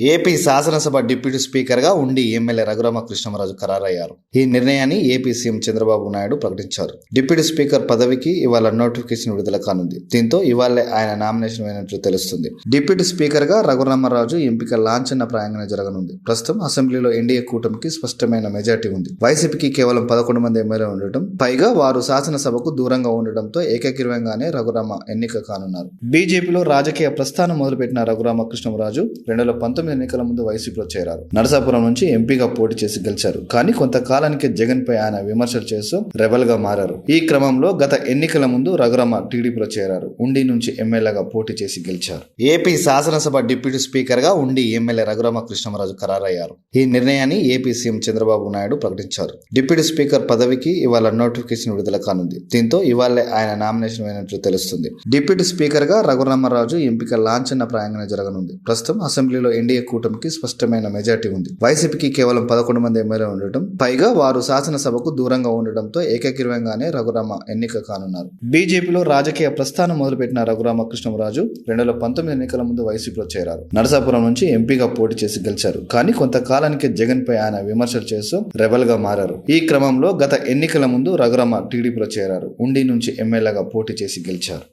AP శాసనసభ deputy స్పీకర్గా ఉండి ఎమ్మెల్యే రఘురామ కృష్ణమరాజు ఖరారయ్యారు. ఈ నిర్ణయాన్ని ఏపీ సీఎం చంద్రబాబు నాయుడు ప్రకటించారు. డిప్యూటీ స్పీకర్ పదవికి ఇవాళ నోటిఫికేషన్ విడుదల కానుంది. దీంతో ఇవాళే ఆయన నామినేషన్ అయినట్లు తెలుస్తుంది. డిప్యూటీ స్పీకర్గా రఘురామరాజు ఎంపిక లాంఛన ప్రాయంగానే జరగనుంది. ప్రస్తుతం అసెంబ్లీలో ఎన్డీఏ కూటమికి స్పష్టమైన మెజార్టీ ఉంది. వైసీపీకి కేవలం పదకొండు మంది ఎమ్మెల్యే ఉండటం పైగా వారు శాసనసభకు దూరంగా ఉండటంతో ఏకగ్రీవంగానే రఘురామ ఎన్నిక కానున్నారు. బీజేపీలో రాజకీయ ప్రస్థానం మొదలుపెట్టిన రఘురామ కృష్ణమరాజు రెండు వేల పంతొమ్మిది ఎన్నికల ముందు వైసీపీలో చేరారు. నరసాపురం నుంచి ఎంపీగా పోటీ చేసి గెలిచారు. కానీ కొంతకాలానికి జగన్ పై ఆయన విమర్శలు చేస్తూ రెబల్గా మారారు. ఈ క్రమంలో గత ఎన్నికల ముందు రఘురామ టీడీపీలో చేరారు. ఉండి నుంచి ఎమ్మెల్యేగా పోటీ చేసి గెలిచారు. ఏపీ శాసనసభ డిప్యూటీ స్పీకర్గా ఉండి ఎమ్మెల్యే రఘురామ కృష్ణమరాజు ఖరారయ్యారు. ఈ నిర్ణయాన్ని ఏపీ సీఎం చంద్రబాబు నాయుడు ప్రకటించారు. డిప్యూటీ స్పీకర్ పదవికి ఇవాళ నోటిఫికేషన్ విడుదల కానుంది. దీంతో ఇవాళే ఆయన నామినేషన్ అయినట్లు తెలుస్తుంది. డిప్యూటీ స్పీకర్గా రఘురామరాజు ఎంపిక లాంఛన ప్రాయంగానే జరగనుంది. ప్రస్తుతం అసెంబ్లీలో ఎన్డీఏ కూటమికి స్పష్టమైన మెజార్టీ ఉంది. వైసీపీకి కేవలం పదకొండు మంది ఎమ్మెల్యే ఉండటం పైగా వారు శాసనసభకు దూరంగా ఉండటంతో ఏకగ్రీవంగానే రఘురామ ఎన్నిక కానున్నారు. బీజేపీలో రాజకీయ ప్రస్థానం మొదలుపెట్టిన రఘురామ కృష్ణరాజు రెండు వేల పంతొమ్మిది ఎన్నికల ముందు వైసీపీలో చేరారు. నరసాపురం నుంచి ఎంపీగా పోటీ చేసి గెలిచారు. కానీ కొంతకాలానికి జగన్ పై ఆయన విమర్శలు చేస్తూ రెబల్గా మారారు. ఈ క్రమంలో గత ఎన్నికల ముందు రఘురామ టీడీపీలో చేరారు. ఉండి నుంచి ఎమ్మెల్యేగా పోటీ చేసి గెలిచారు.